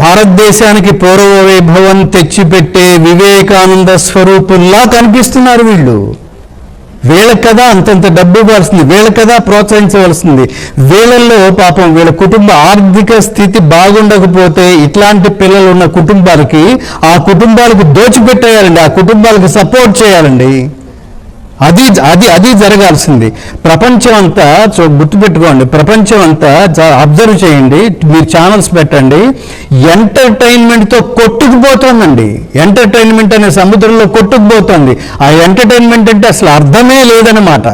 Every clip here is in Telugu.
భారతదేశానికి పూర్వ వైభవం తెచ్చిపెట్టే వివేకానంద స్వరూపుల్లా కనిపిస్తున్నారు వీళ్ళు. వీళ్ళ కదా అంతంత డబ్బు ఇవ్వాల్సింది వీళ్ళ కదా ప్రోత్సహించవలసింది. వీళ్ళల్లో పాపం వీళ్ళ కుటుంబ ఆర్థిక స్థితి బాగుండకపోతే ఇట్లాంటి పిల్లలు ఉన్న కుటుంబాలకి ఆ కుటుంబాలకు దోచిపెట్టేయాలండి ఆ కుటుంబాలకు సపోర్ట్ చేయాలండి. అది అది అది జరగాల్సింది. ప్రపంచం అంతా చూ గుర్తుపెట్టుకోండి. ప్రపంచం అంతా అబ్జర్వ్ చేయండి. మీరు ఛానల్స్ పెట్టండి. ఎంటర్టైన్మెంట్తో కొట్టుకుపోతోందండి. ఎంటర్టైన్మెంట్ అనే సముద్రంలో కొట్టుకుపోతోంది. ఆ ఎంటర్టైన్మెంట్ అంటే అసలు అర్థమే లేదన్నమాట.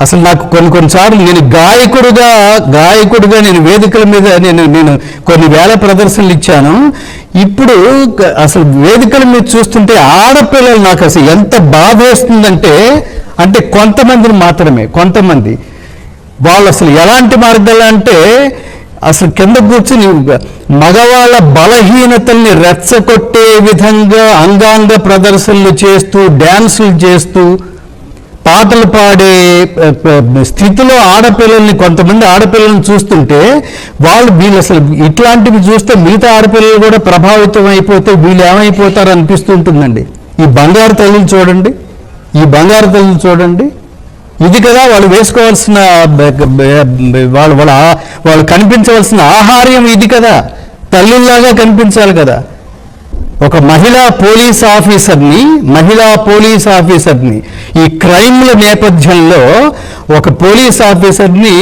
అసలు నాకు కొన్ని కొన్నిసార్లు నేను గాయకుడుగా గాయకుడిగా నేను వేదికల మీద నేను నేను కొన్ని వేల ప్రదర్శనలు ఇచ్చాను. ఇప్పుడు అసలు వేదికల మీరు చూస్తుంటే ఆడపిల్లలు నాకు అసలు ఎంత బాధ వేస్తుందంటే అంటే కొంతమందిని మాత్రమే కొంతమంది. వాళ్ళు అసలు ఎలాంటి మార్గాలు అంటే అసలు కింద కూర్చుని మగవాళ్ళ బలహీనతల్ని రెచ్చగొట్టే విధంగా అంగాంగ ప్రదర్శనలు చేస్తూ డ్యాన్సులు చేస్తూ పాటలు పాడే స్థితిలో ఆడపిల్లల్ని కొంతమంది ఆడపిల్లల్ని చూస్తుంటే వాళ్ళు వీళ్ళు అసలు ఇట్లాంటివి చూస్తే మిగతా ఆడపిల్లలు కూడా ప్రభావితం అయిపోతే వీళ్ళు ఏమైపోతారు అనిపిస్తుంటుందండి ఈ బంగారు తల్లిని చూడండి. ఈ బంగారు తల్లిని చూడండి. ఇది కదా వాళ్ళు వేసుకోవాల్సిన వాళ్ళు వాళ్ళ వాళ్ళు కనిపించవలసిన ఆహార్యం ఇది కదా. తల్లిలాగా కనిపించాలి కదా. ఒక మహిళా పోలీస్ ఆఫీసర్ని మహిళా పోలీస్ ఆఫీసర్ని ఈ క్రైమ్ల నేపథ్యంలో ఒక పోలీస్ ఆఫీసర్ని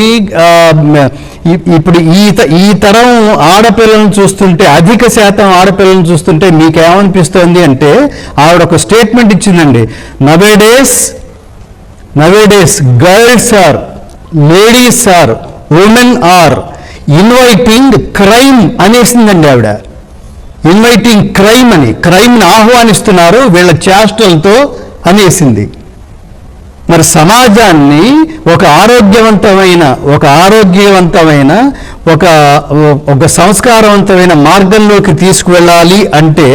ఇప్పుడు ఈ ఈ తరం ఆడపిల్లలను చూస్తుంటే అధిక శాతం ఆడపిల్లలను చూస్తుంటే మీకేమనిపిస్తోంది అంటే ఆవిడ ఒక statement ఇచ్చిందండి. Nowadays nowadays girls are ladies are women are inviting crime అనేసిందండి ఆవిడ. ఇన్వైటింగ్ క్రైమ్ అని క్రైమ్ని ఆహ్వానిస్తున్నారు వీళ్ళ చేష్టలతో అనేసింది. మరి సమాజాన్ని ఒక ఆరోగ్యవంతమైన ఒక ఆరోగ్యవంతమైన ఒక ఒక సంస్కారవంతమైన మార్గంలోకి తీసుకువెళ్ళాలి అంటే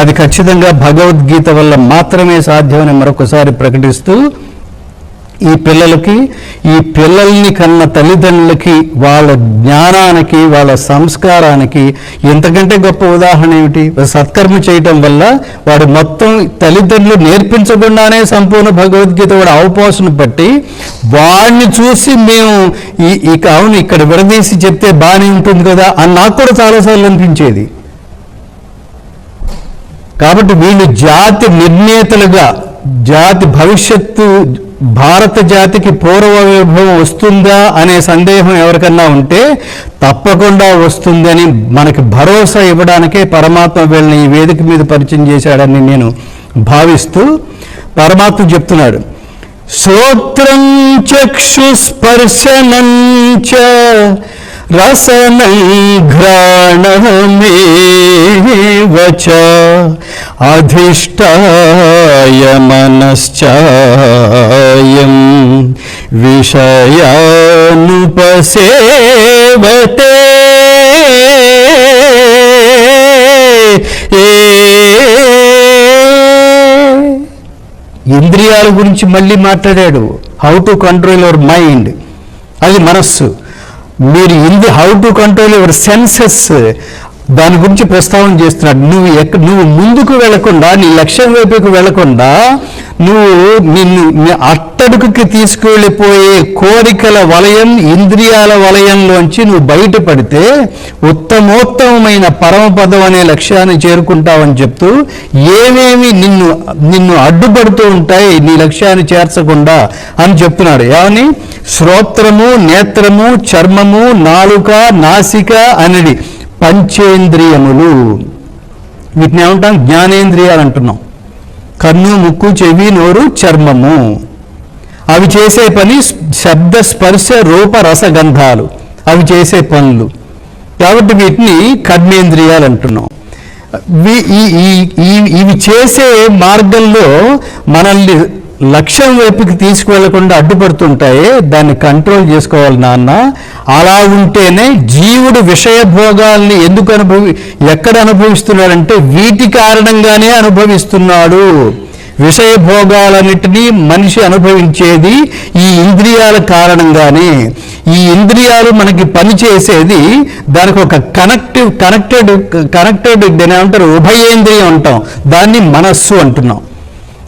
అది ఖచ్చితంగా భగవద్గీత వల్ల మాత్రమే సాధ్యమని మరొకసారి ప్రకటిస్తూ ఈ పిల్లలకి ఈ పిల్లల్ని కన్న తల్లిదండ్రులకి వాళ్ళ జ్ఞానానికి వాళ్ళ సంస్కారానికి ఎంతకంటే గొప్ప ఉదాహరణ ఏమిటి? సత్కర్మ చేయటం వల్ల వాడు మొత్తం తల్లిదండ్రులు నేర్పించకుండానే సంపూర్ణ భగవద్గీత వాడు అవపోసన పట్టి వాడిని చూసి మేము ఈ ఇక అవును ఇక్కడ విడదీసి చెప్తే బాగానే ఉంటుంది కదా అని నాకు కూడా చాలాసార్లు అనిపించేది. కాబట్టి వీళ్ళు జాతి నిర్ణేతలుగా జాతి భవిష్యత్తు భారత జాతికి పూర్వ వైభవం వస్తుందా అనే సందేహం ఎవరికన్నా ఉంటే తప్పకుండా వస్తుందని మనకి భరోసా ఇవ్వడానికే పరమాత్మ వీళ్ళని ఈ వేదిక మీద పరిచయం చేశాడని నేను భావిస్తూ పరమాత్మ చెప్తున్నాడు. శ్రోత్రం చక్షుస్పర్శనం చ రసనం ఘ్రాణమేవ చ అధిష్టాయ మనశ్చాయం విషయానుపసేవతే ఇంద్రియాల గురించి మళ్ళీ మాట్లాడాడు. How to control your mind అది మనస్సు. మీరు in the how to control your senses దాని గురించి ప్రస్తావన చేస్తున్నాడు. నువ్వు ఎక్క నువ్వు ముందుకు వెళ్ళకుండా నీ లక్ష్యం వైపుకు వెళ్ళకుండా నువ్వు నిన్ను అట్టడుగుకి తీసుకువెళ్ళిపోయే కోరికల వలయం ఇంద్రియాల వలయంలోంచి నువ్వు బయటపడితే ఉత్తమోత్తమైన పరమపదం అనే లక్ష్యాన్ని చేరుకుంటావని చెప్తూ ఏమేమి నిన్ను నిన్ను అడ్డుపడుతూ ఉంటాయి నీ లక్ష్యాన్ని చేర్చకుండా అని చెప్తున్నాడు. ఏమని? శ్రోత్రము నేత్రము చర్మము నాలుక నాసిక అనేది పంచేంద్రియములు. వీటిని ఏమంటాం? జ్ఞానేంద్రియాలు అంటున్నాం. కన్ను ముక్కు చెవి నోరు చర్మము. అవి చేసే పని శబ్ద స్పర్శ రూప రసగంధాలు అవి చేసే పనులు. కాబట్టి వీటిని కర్మేంద్రియాలు అంటున్నాం. ఈ- ఇవి చేసే మార్గంలో మనల్ని లక్ష్యం వైపుకి తీసుకువెళ్ళకుండా అడ్డుపడుతుంటాయి. దాన్ని కంట్రోల్ చేసుకోవాలి నాన్న. అలా ఉంటేనే జీవుడు విషయ భోగాల్ని ఎందుకు అనుభవి ఎక్కడ అనుభవిస్తున్నాడంటే వీటి కారణంగానే అనుభవిస్తున్నాడు. విషయ భోగాలన్నిటినీ మనిషి అనుభవించేది ఈ ఇంద్రియాల కారణంగానే. ఈ ఇంద్రియాలు మనకి పనిచేసేది దానికి ఒక కనెక్టివ్ కనెక్టెడ్ కనెక్టెడ్ దాన్ని ఏమంటారు ఉభయేంద్రియం అంటాం. దాన్ని మనస్సు అంటున్నాం.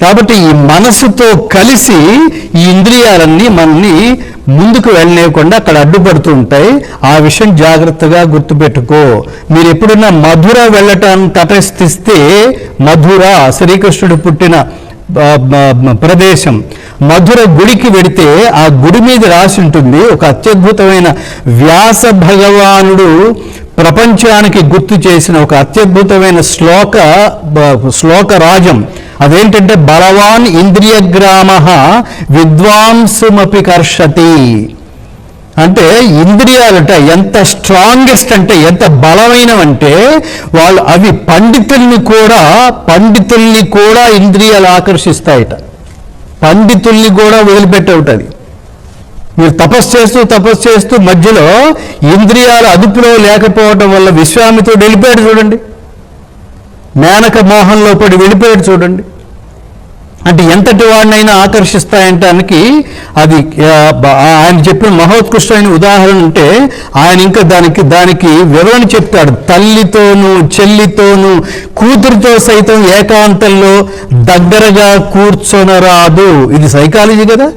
కాబట్టి ఈ మనసుతో కలిసి ఈ ఇంద్రియాలన్నీ మనల్ని ముందుకు వెళ్ళలేకుండా అక్కడ అడ్డుపడుతూ ఉంటాయి. ఆ విషయం జాగ్రత్తగా గుర్తుపెట్టుకో. మీరు ఎప్పుడన్నా మధుర వెళ్ళటాన్ని తటస్థిస్తే మధుర శ్రీకృష్ణుడు పుట్టిన ప్రదేశం. మధుర గుడికి వెడితే ఆ గుడి మీద రాసి ఉంటుంది. ఒక అత్యద్భుతమైన వ్యాస భగవానుడు ప్రపంచానికి గుర్తు చేసిన ఒక అత్యద్భుతమైన శ్లోక శ్లోక రాజం. అదేంటంటే బలవాన్ ఇంద్రియగ్రామ విద్వాంసుమపి కర్షతి. అంటే ఇంద్రియాలట ఎంత స్ట్రాంగెస్ట్ అంటే ఎంత బలమైనవంటే వాళ్ళు అవి పండితుల్ని కూడా పండితుల్ని కూడా ఇంద్రియాలు ఆకర్షిస్తాయట. పండితుల్ని కూడా వదిలిపెట్టవుటది. మీరు తపస్సు చేస్తూ తపస్సు చేస్తూ మధ్యలో ఇంద్రియాల అదుపులో లేకపోవటం వల్ల విశ్వామిత్రుడు వెళ్ళిపోయాడు చూడండి. మేనక మోహంలో పడి వెళ్ళిపోయాడు చూడండి. అంటే ఎంతటి వాడినైనా ఆకర్షిస్తాయంటానికి అది ఆయన చెప్పిన మహోత్కృష్టమైన ఉదాహరణ అంటే ఆయన ఇంకా దానికి దానికి వివరణ చెప్తాడు. తల్లితోనూ చెల్లితోనూ కూతురితో సైతం ఏకాంతంలో దగ్గరగా కూర్చొనరాదు. ఇది సైకాలజీ కదా?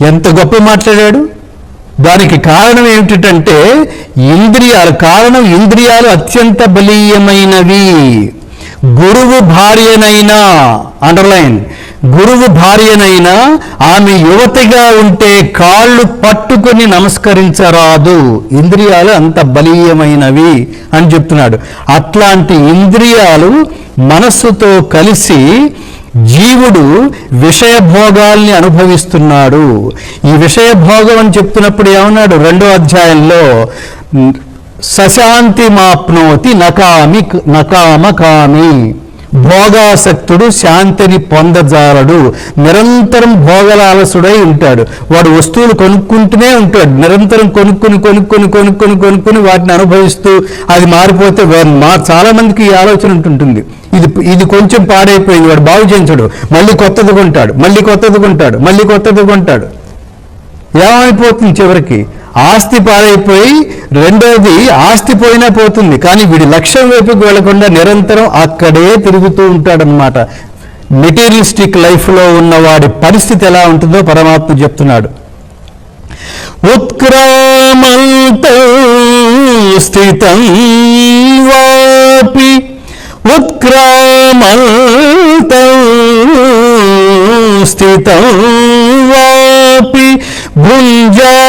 ఎంత గొప్ప మాట్లాడాడు? దానికి కారణం ఏమిటంటే ఇంద్రియాలు కారణం ఇంద్రియాలు అత్యంత బలీయమైనవి. గురువు భార్యనైనా అండర్లైన్ గురువు భార్యనైనా ఆమె యువతిగా ఉంటే కాళ్ళు పట్టుకొని నమస్కరించరాదు. ఇంద్రియాలు అంత బలీయమైనవి అని చెప్తున్నాడు. అట్లాంటి ఇంద్రియాలు మనస్సుతో కలిసి జీవుడు విషయభోగాల్ని అనుభవిస్తున్నాడు. ఈ విషయభోగం అని చెప్తున్నప్పుడు ఏమన్నాడు? రెండో అధ్యాయంలో సశాంతి మాప్నోతి నకామి నకామ కామి. భోగాసక్తుడు శాంతిని పొందజాలడు. నిరంతరం భోగలాలసుడై ఉంటాడు. వాడు వస్తువులు కొనుక్కుంటూనే ఉంటాడు. నిరంతరం కొనుక్కుని కొనుక్కొని కొనుక్కొని కొనుక్కొని వాటిని అనుభవిస్తూ అది మారిపోతే మా చాలా మందికి ఈ ఆలోచన ఉంటుంటుంది. ఇది ఇది కొంచెం పాడైపోయింది. వాడు బాగు చేయించడు. మళ్ళీ కొత్తది కొంటాడు. మళ్ళీ కొత్తది కొంటాడు. మళ్ళీ కొత్తది కొంటాడు. ఏమైపోతుంది చివరికి? ఆస్తి పాడైపోయి రెండవది ఆస్తి పోయినా పోతుంది కానీ వీడి లక్ష్యం వైపుకి వెళ్ళకుండా నిరంతరం అక్కడే తిరుగుతూ ఉంటాడనమాట మెటీరియలిస్టిక్ లైఫ్లో ఉన్న వాడి పరిస్థితి ఎలా ఉంటుందో పరమాత్మ చెప్తున్నాడు. ఉత్క్రామంత స్థితం వాపి ఉత్క్రామంత స్థితం వాపి భుంజా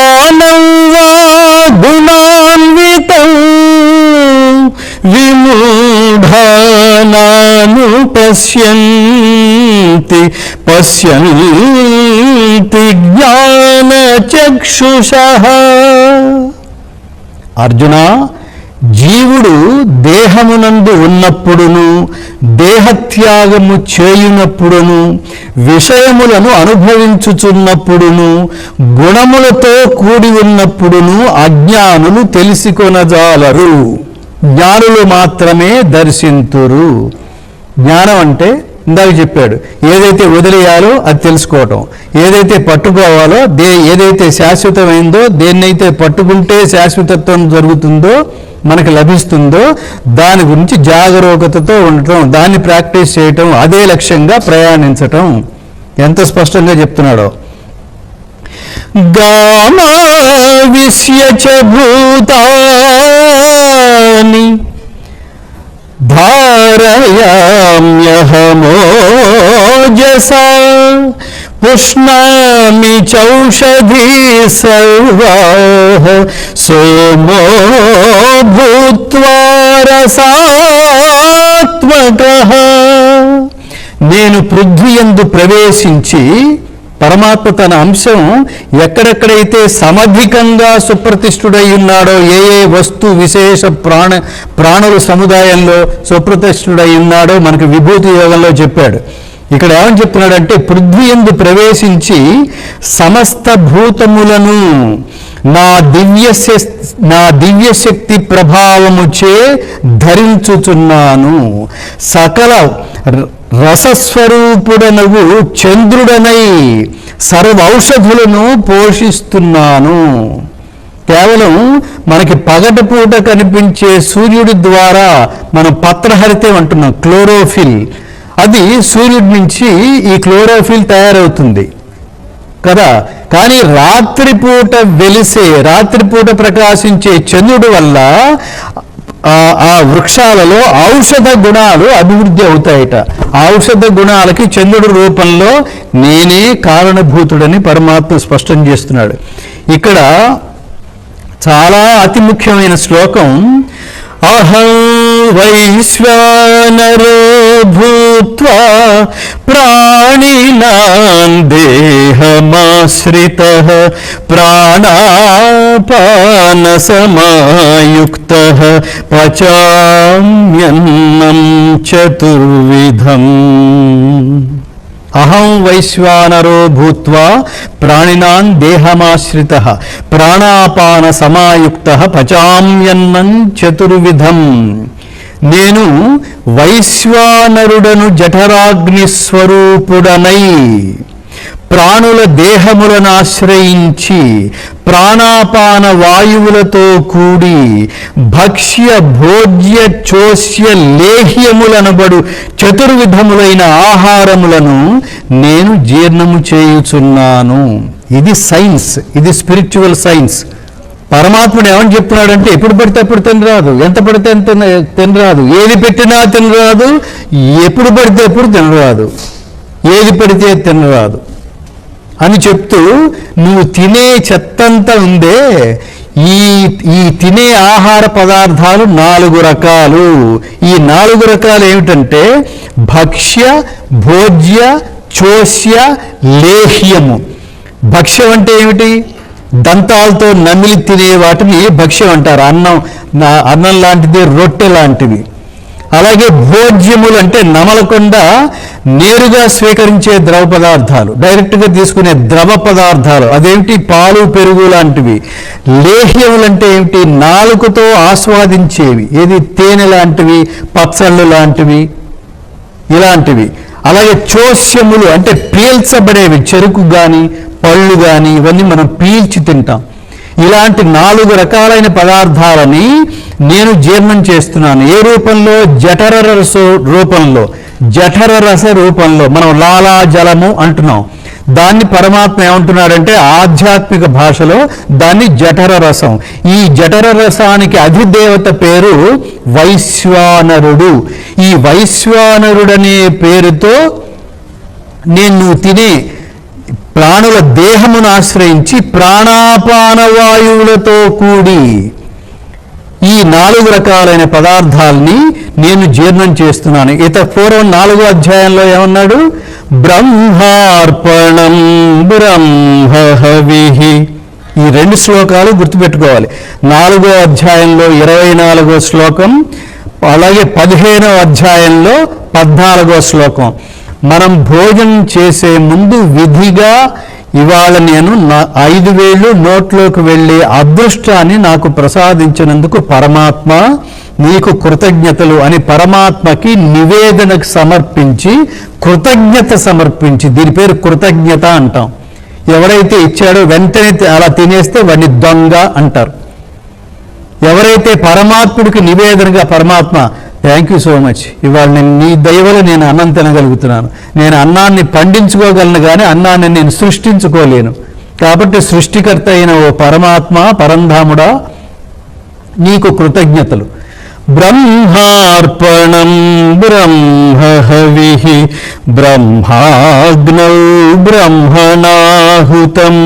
విమూఢానాను పశ్యంతి పశ్యంతి జ్ఞానచక్షుషః అర్జున జీవుడు దేహమునందు ఉన్నప్పుడును దేహత్యాగము చేయునప్పుడును విషయములను అనుభవించుచున్నప్పుడును గుణములతో కూడి ఉన్నప్పుడును అజ్ఞానులు తెలిసికొనజాలరు. జ్ఞానులు మాత్రమే దర్శింతురు. జ్ఞానం అంటే ఇందాక చెప్పాడు. ఏదైతే వదిలేయాలో అది తెలుసుకోవటం. ఏదైతే పట్టుకోవాలో దే ఏదైతే శాశ్వతమైందో దేన్నైతే పట్టుకుంటే శాశ్వతత్వం జరుగుతుందో మనకు లభిస్తుందో దాని గురించి జాగరూకతతో ఉండటం దాన్ని ప్రాక్టీస్ చేయటం అదే లక్ష్యంగా ప్రయాణించటం. ఎంత స్పష్టంగా చెప్తున్నాడో. గామావిశ్య చ భూతాని ధారయామ్యహమోజసా పుష్ణామి చౌషధీ సర్వా సోమో భూత్వా నేను పృథ్వీయందు ప్రవేశించి పరమాత్మ తన అంశం ఎక్కడెక్కడైతే సమధికంగా సుప్రతిష్ఠుడై ఉన్నాడో ఏ ఏ వస్తు విశేష ప్రాణ ప్రాణుల సముదాయంలో సుప్రతిష్ఠుడై ఉన్నాడో మనకు విభూతి యోగంలో చెప్పాడు. ఇక్కడ ఏమని చెప్తున్నాడంటే పృథ్వీ ఎందు ప్రవేశించి సమస్త భూతములను నా దివ్య నా దివ్య శక్తి ప్రభావముచే ధరించుచున్నాను. సకల ర- రసస్వరూపుడనగు చంద్రుడనై సర్వ ఔషధులను పోషిస్తున్నాను. కేవలం మనకి పగటిపూట కనిపించే సూర్యుడి ద్వారా మనం పత్రహరితం అంటున్నాం క్లోరోఫిల్. అది సూర్యుడి నుంచి ఈ క్లోరోఫిల్ తయారవుతుంది. కదా? కానీ రాత్రిపూట వెలిసే రాత్రిపూట ప్రకాశించే చంద్రుడు వల్ల ఆ వృక్షాలలో ఔషధ గుణాలు అభివృద్ధి అవుతాయట. ఔషధ గుణాలకి చంద్రుడు రూపంలో నేనే కారణభూతుడని పరమాత్మ స్పష్టం చేస్తున్నాడు. ఇక్కడ చాలా అతి ముఖ్యమైన శ్లోకం అహం వైశ్వ ప్రాణినాం దేహమాశ్రిత ప్రాణాపాన సమాయుక్త పచామ్యన్నం చతుర్విధం అహం వైశ్వానరో భూత్వా ప్రాణినాం దేహమాశ్రిత ప్రాణాపాన సమాయుక్త పచామ్యన్నం చతుర్విధం నేను వైశ్వానరుడను జఠరాగ్ని స్వరూపుడనై ప్రాణుల దేహములను ఆశ్రయించి ప్రాణాపాన వాయువులతో కూడి భక్ష్య భోజ్య చోస్య లేహ్యములనబడు చతుర్విధములైన ఆహారములను నేను జీర్ణము చేయుచున్నాను. ఇది సైన్స్ ఇది స్పిరిచువల్ సైన్స్ పరమాత్ముడు ఏమని చెప్తున్నాడంటే ఎప్పుడు పడితే అప్పుడు తినరాదు. ఎంత పడితే ఎంత తినరాదు. ఏది పెట్టినా తినరాదు. ఎప్పుడు పడితే ఎప్పుడు తినరాదు. ఏది పడితే తినరాదు. అని చెప్తూ నువ్వు తినే చెత్తంతా ఉందే ఈ ఈ తినే ఆహార పదార్థాలు నాలుగు రకాలు. ఈ నాలుగు రకాలు ఏమిటంటే భక్ష్య భోజ్య చోస్య లేహ్యము. భక్ష్యం అంటే ఏమిటి? దంతాలతో నమిలి తినే వాటిని భక్ష్యం అంటారు? అన్నం అన్నం లాంటిది రొట్టె లాంటివి అలాగే భోజ్యములు అంటే నమలకుండా నేరుగా స్వీకరించే ద్రవ పదార్థాలు డైరెక్ట్గా తీసుకునే ద్రవ పదార్థాలు. అదేమిటి? పాలు పెరుగు లాంటివి. లేహ్యములు అంటే ఏమిటి? నాలుకతో ఆస్వాదించేవి. ఏది? తేనె లాంటివి పచ్చళ్ళు లాంటివి ఇలాంటివి. అలాగే చోస్యములు అంటే పీల్చబడేవి చెరుకు కానీ పళ్ళు కానీ ఇవన్నీ మనం పీల్చి తింటాం. ఇలాంటి నాలుగు రకాలైన పదార్థాలని నేను జీర్ణం చేస్తున్నాను. ఏ రూపంలో? జఠర రస రూపంలో. జఠర రస రూపంలో. మనం లాలాజలము అంటున్నాం. దాన్ని పరమాత్మ ఏమంటున్నాడంటే ఆధ్యాత్మిక భాషలో దాన్ని జఠర రసం ఈ జఠర రసానికి అధిదేవత పేరు వైశ్వానరుడు. ఈ వైశ్వానరుడనే పేరుతో నేను తినే ప్రాణుల దేహమును ఆశ్రయించి ప్రాణాపాన వాయువులతో కూడి ఈ నాలుగు రకాలైన పదార్థాలని నేను జీర్ణం చేస్తున్నాను. ఇత పూర్వం నాలుగో అధ్యాయంలో ఏమన్నాడు? బ్రహ్మార్పణం బ్రహ్మహవిహి. ఈ రెండు శ్లోకాలు గుర్తుపెట్టుకోవాలి. నాలుగో అధ్యాయంలో ఇరవై నాలుగో శ్లోకం అలాగే పదిహేనో అధ్యాయంలో పద్నాలుగో శ్లోకం. మనం భోజనం చేసే ముందు విధిగా ఇవాళ నేను నా ఐదు వేళ్ళు నోట్లోకి వెళ్ళే అదృష్టాన్ని నాకు ప్రసాదించినందుకు పరమాత్మ నీకు కృతజ్ఞతలు అని పరమాత్మకి నివేదనకు సమర్పించి కృతజ్ఞత సమర్పించి దీని పేరు కృతజ్ఞత అంటాం. ఎవరైతే ఇచ్చాడో వెంటనే అలా తినేస్తే వాడిని దొంగ అంటారు. ఎవరైతే పరమాత్ముడికి నివేదనగా పరమాత్మ థ్యాంక్ యూ సో మచ్ ఇవాళ నేను నీ దయవల నేను అన్నం తినగలుగుతున్నాను. నేను అన్నాన్ని పండించుకోగలను కానీ అన్నాన్ని నేను సృష్టించుకోలేను. కాబట్టి సృష్టికర్త అయిన ఓ పరమాత్మ పరంధాముడా నీకు కృతజ్ఞతలు. బ్రహ్మార్పణం బ్రహ్మహవి బ్రహ్మాగ్న బ్రహ్మణాహుతం.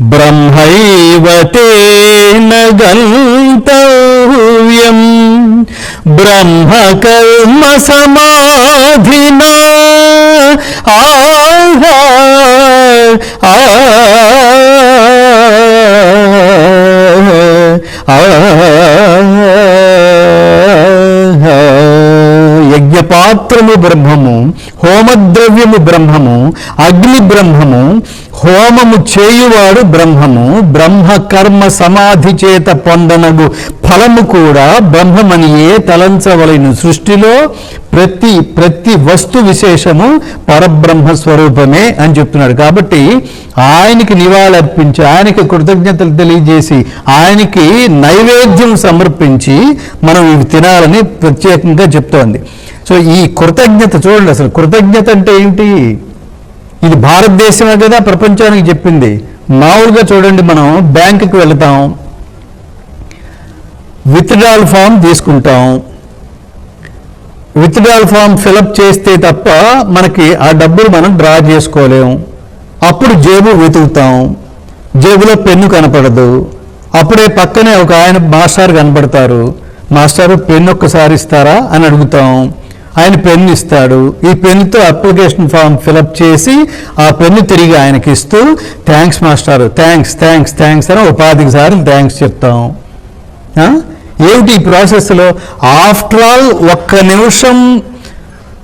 బ్రహ్మైవ తేన బ్రహ్మకర్మ సమాధినా ఆ యజ్ఞపాత్రము బ్రహ్మము హోమద్రవ్యము బ్రహ్మము అగ్ని బ్రహ్మము హోమము చేయువాడు బ్రహ్మము బ్రహ్మ కర్మ సమాధి చేత పొందనగు ఫలము కూడా బ్రహ్మమనియే తలంచవలైన. సృష్టిలో ప్రతి ప్రతి వస్తు విశేషము పరబ్రహ్మ స్వరూపమే అని చెప్తున్నాడు. కాబట్టి ఆయనకి నివాళర్పించి ఆయనకి కృతజ్ఞతలు తెలియజేసి ఆయనకి నైవేద్యం సమర్పించి మనం ఇవి తినాలని ప్రత్యేకంగా చెప్తోంది. సో ఈ కృతజ్ఞత చూడండి అసలు. కృతజ్ఞత అంటే ఏంటి? ఇది భారతదేశమే కదా ప్రపంచానికి చెప్పింది. మామూలుగా చూడండి మనం బ్యాంకుకి వెళ్తాం. విత్డ్రాల్ ఫామ్ తీసుకుంటాం. విత్డ్రాల్ ఫామ్ ఫిలప్ చేస్తే తప్ప మనకి ఆ డబ్బులు మనం డ్రా చేసుకోలేం. అప్పుడు జేబు వెతుకుతాం. జేబులో పెన్ను కనపడదు. అప్పుడే పక్కనే ఒక ఆయన మాస్టర్ కనపడతారు. మాస్టారు పెన్ను ఒక్కసారి ఇస్తారా? అని అడుగుతాం. ఆయన పెన్ను ఇస్తాడు. ఈ పెన్నుతో అప్లికేషన్ ఫామ్ ఫిలప్ చేసి ఆ పెన్ను తిరిగి ఆయనకి ఇస్తూ thanks master thanks thanks thanks అని ఉపాధికి సార్లు థ్యాంక్స్ చెప్తాం. ఏమిటి ఈ ప్రాసెస్లో? ఆఫ్టర్ ఆల్ ఒక్క నిమిషం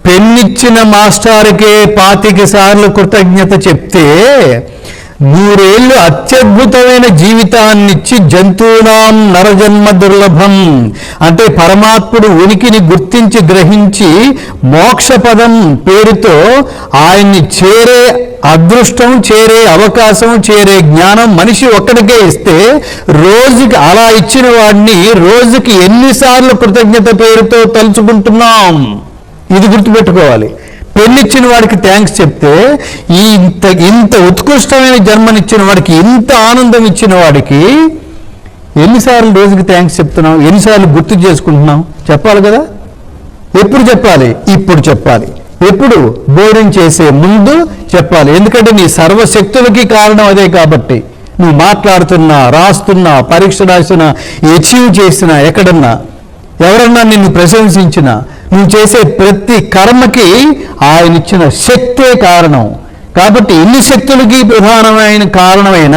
పెన్నిచ్చిన మాస్టర్కే పాతిక సార్లు కృతజ్ఞత చెప్తే నూరేళ్ళు అత్యద్భుతమైన జీవితాన్నిచ్చి జంతువునాం నరజన్మ దుర్లభం. అంటే పరమాత్ముడు ఉనికిని గుర్తించి గ్రహించి మోక్షపదం పేరుతో ఆయన్ని చేరే అదృష్టం చేరే అవకాశం చేరే జ్ఞానం మనిషి ఒక్కడికే ఇస్తే రోజుకి అలా ఇచ్చిన వాడిని రోజుకి ఎన్నిసార్లు కృతజ్ఞత పేరుతో తలుచుకుంటున్నాం. ఇది గుర్తుపెట్టుకోవాలి. పెళ్ళిచ్చిన వాడికి థ్యాంక్స్ చెప్తే ఈ ఇంత ఇంత ఉత్కృష్టమైన జన్మనిచ్చిన వాడికి ఇంత ఆనందం ఇచ్చిన వాడికి ఎన్నిసార్లు రోజుకి థ్యాంక్స్ చెప్తున్నాం ఎన్నిసార్లు గుర్తు చేసుకుంటున్నాం చెప్పాలి కదా? ఎప్పుడు చెప్పాలి? ఇప్పుడు చెప్పాలి. ఎప్పుడు? భోజనం చేసే ముందు చెప్పాలి. ఎందుకంటే నీ సర్వశక్తులకి కారణం అదే కాబట్టి. నువ్వు మాట్లాడుతున్నా రాస్తున్నా పరీక్ష రాసినా అచీవ్ చేసినా ఎక్కడన్నా ఎవరన్నా నిన్ను ప్రశంసించినా నువ్వు చేసే ప్రతి కర్మకి ఆయన ఇచ్చిన శక్తే కారణం. కాబట్టి ఇన్ని శక్తులకి ప్రధానమైన కారణమైన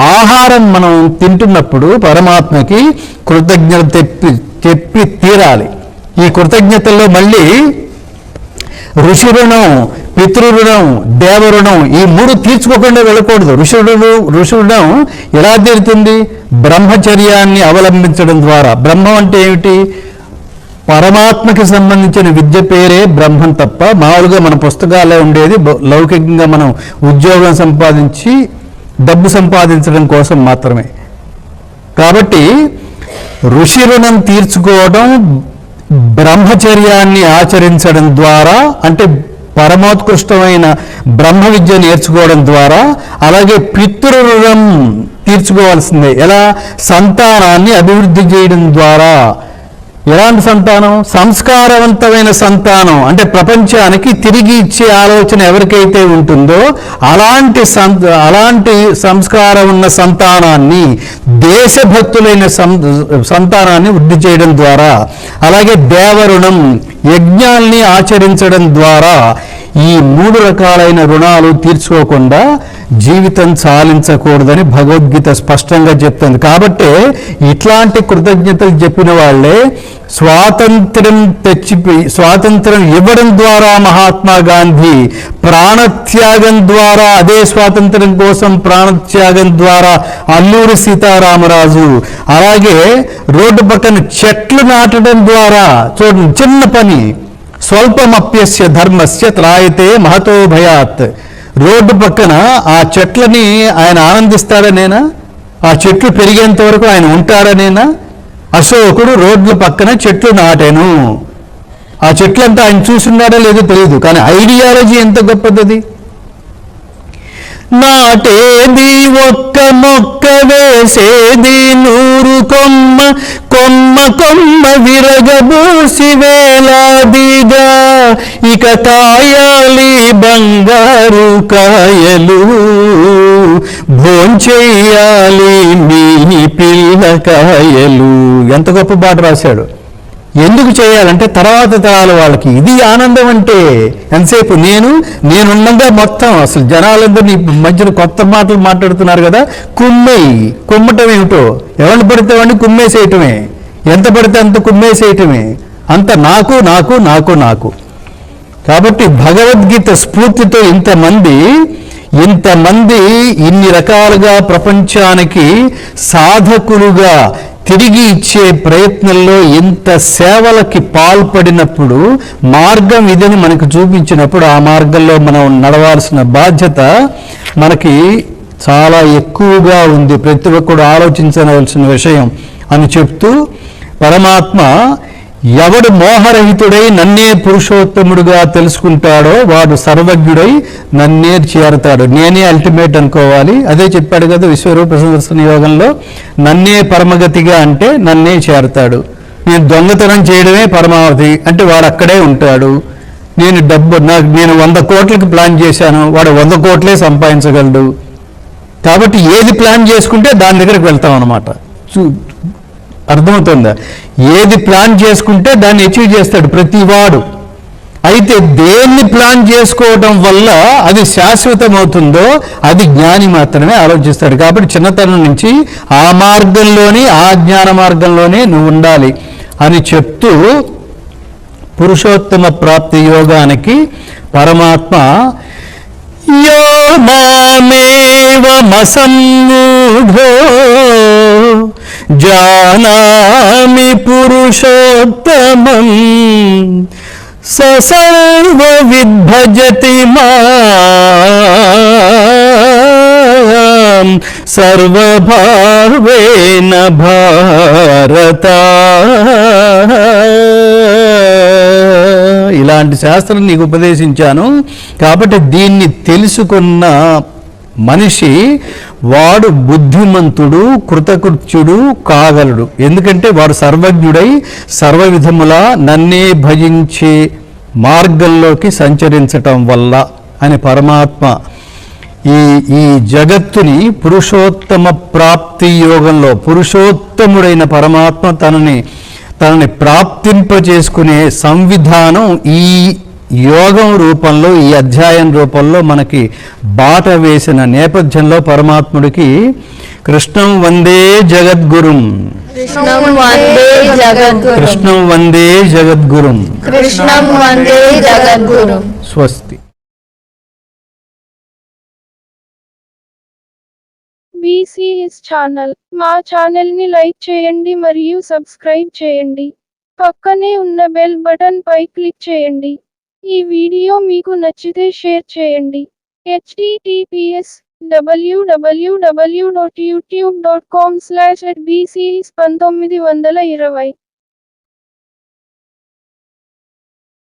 ఆహారం మనం తింటున్నప్పుడు పరమాత్మకి కృతజ్ఞత తెప్పి చెప్పి తీరాలి. ఈ కృతజ్ఞతల్లో మళ్ళీ ఋషి రుణం పితృరుణం దేవరుణం ఈ మూడు తీర్చుకోకుండా వెళ్ళకూడదు. ఋషుడు రుణం ఎలా తీరుతుంది? బ్రహ్మచర్యాన్ని అవలంబించడం ద్వారా. బ్రహ్మం అంటే ఏమిటి? పరమాత్మకి సంబంధించిన విద్య పేరే బ్రహ్మం తప్ప మామూలుగా మన పుస్తకాల్లో ఉండేది. లౌకికంగా మనం ఉద్యోగం సంపాదించి డబ్బు సంపాదించడం కోసం మాత్రమే. కాబట్టి ఋషి రుణం తీర్చుకోవడం బ్రహ్మచర్యాన్ని ఆచరించడం ద్వారా అంటే పరమోత్కృష్టమైన బ్రహ్మ విద్య నేర్చుకోవడం ద్వారా అలాగే పితృరుణం తీర్చుకోవాల్సిందే. ఎలా? సంతానాన్ని అభివృద్ధి చేయడం ద్వారా. ఎలాంటి సంతానం? సంస్కారవంతమైన సంతానం. అంటే ప్రపంచానికి తిరిగి ఇచ్చే ఆలోచన ఎవరికైతే ఉంటుందో అలాంటి సంత అలాంటి సంస్కారం ఉన్న సంతానాన్ని దేశభక్తులైన సం- సంతానాన్ని వృద్ధి చేయడం ద్వారా అలాగే దేవరుణం యజ్ఞాల్ని ఆచరించడం ద్వారా ఈ మూడు రకాలైన రుణాలు తీర్చుకోకుండా జీవితం చాలించకూడదని భగవద్గీత స్పష్టంగా చెప్తుంది. కాబట్టి ఇట్లాంటి కృతజ్ఞతలు చెప్పిన వాళ్ళే స్వాతంత్రం తెచ్చి స్వాతంత్రం ఇవ్వడం ద్వారా మహాత్మా గాంధీ ప్రాణత్యాగం ద్వారా అదే స్వాతంత్రం కోసం ప్రాణత్యాగం ద్వారా అల్లూరి సీతారామరాజు అలాగే రోడ్డు పక్కన చెట్లు నాటడం ద్వారా చూడండి చిన్న పని. స్వల్పమప్యస్య ధర్మస్య త్రాయితే మహతో భయాత్. రోడ్డు పక్కన ఆ చెట్లని ఆయన ఆనందిస్తాడనేనా? ఆ చెట్లు పెరిగేంత వరకు ఆయన ఉంటాడనేనా? అశోకుడు రోడ్ల పక్కన చెట్లు నాటాను. ఆ చెట్లంతా ఆయన చూసున్నాడో లేదో తెలియదు కానీ ఐడియాలజీ ఎంత గొప్పది నాటేది ఒక్క మొక్క వేసేది నూరు కొమ్మ కొమ్మ కొమ్మ విరగబూసి వేలాదిగా ఇక కాయాలి బంగారు కాయలు భోంచెయ్యాలి మీ పిల్ల కాయలు. ఎంత గొప్ప పాట రాశాడు. ఎందుకు చేయాలంటే తర్వాత తరాల వాళ్ళకి ఇది ఆనందం అంటే ఎంతసేపు నేను నేనుండగా మొత్తం అసలు జనాలందరినీ మధ్యలో మధ్యన కొత్త మాటలు మాట్లాడుతున్నారు కదా కుమ్మేయి. కుమ్మటం ఏమిటో? ఎవరిని పడితే వాడిని కుమ్మేసేయటమే. ఎంత పడితే అంత కుమ్మేసేయటమే. అంత నాకు నాకు నాకు నాకు. కాబట్టి భగవద్గీత స్ఫూర్తితో ఇంతమంది ఇంతమంది ఇన్ని రకాలుగా ప్రపంచానికి సాధకులుగా తిరిగి ఇచ్చే ప్రయత్నంలో ఇంత సేవలకి పాల్పడినప్పుడు మార్గం ఇదని మనకు చూపించినప్పుడు ఆ మార్గంలో మనం నడవాల్సిన బాధ్యత మనకి చాలా ఎక్కువగా ఉంది. ప్రతి ఒక్కడు ఆలోచించవలసిన విషయం అని చెప్తూ పరమాత్మ ఎవడు మోహరహితుడై నన్నే పురుషోత్తముడుగా తెలుసుకుంటాడో వాడు సర్వజ్ఞుడై నన్నే చేరుతాడు. నేనే అల్టిమేట్ అనుకోవాలి. అదే చెప్పాడు కదా విశ్వరూప ప్రదర్శన యోగంలో నన్నే పరమగతిగా అంటే నన్నే చేరుతాడు. నేను దొంగతనం చేయడమే పరమావధి అంటే వాడు అక్కడే ఉంటాడు. నేను డబ్బు నాకు నేను వంద కోట్లకి ప్లాన్ చేశాను వాడు వంద కోట్లే సంపాదించగలడు. కాబట్టి ఏది ప్లాన్ చేసుకుంటే దాని దగ్గరికి వెళ్తాం అనమాట అర్థమవుతుందా? ఏది ప్లాన్ చేసుకుంటే దాన్ని అచీవ్ చేస్తాడు ప్రతి వాడు అయితే దేన్ని ప్లాన్ చేసుకోవడం వల్ల అది శాశ్వతమవుతుందో అది జ్ఞాని మాత్రమే ఆలోచిస్తాడు. కాబట్టి చిన్నతనం నుంచి ఆ మార్గంలోనే ఆ జ్ఞాన మార్గంలోనే నువ్వు ఉండాలి అని చెప్తూ పురుషోత్తమ ప్రాప్తి యోగానికి పరమాత్మ యో మామేవమసమ్మూఢో జానామి పురుషోత్తమం స సర్వ విద్భజతి మాం సర్వభావేన భారత ఇలాంటి శాస్త్రం నీకు ఉపదేశించాను కాబట్టి దీన్ని తెలుసుకున్న మనిషి వాడు బుద్ధిమంతుడు కృతకృత్యుడు కాగలడు. ఎందుకంటే వాడు సర్వజ్ఞుడై సర్వ విధములా నన్నే భజించే మార్గంలోకి సంచరించటం వల్ల అని పరమాత్మ ఈ ఈ జగత్తుని పురుషోత్తమ ప్రాప్తి యోగంలో పురుషోత్తముడైన పరమాత్మ తనని తనని ప్రాప్తింపచేసుకునే సంవిధానం ఈ యోగం రూపంలో ఈ అధ్యాయం రూపంలో మనకి బాట వేసిన నేపథ్యంలో పరమాత్ముడికి కృష్ణం వందే జగద్గురుం. కృష్ణం వందే జగద్గురు. కృష్ణం వందే జగద్గురుం. కృష్ణం వందే జగద్గురు. స్వస్తి. బీసీఎస్ ఛానల్ మా ఛానల్ని లైక్ చేయండి మరియు సబ్స్క్రైబ్ చేయండి. పక్కనే ఉన్న బెల్ బటన్ పై క్లిక్ చేయండి. ఈ వీడియో మీకు నచ్చితే షేర్ చేయండి. HTTPS WWW dot YouTube dot com slash పంతొమ్మిది వందల ఇరవై.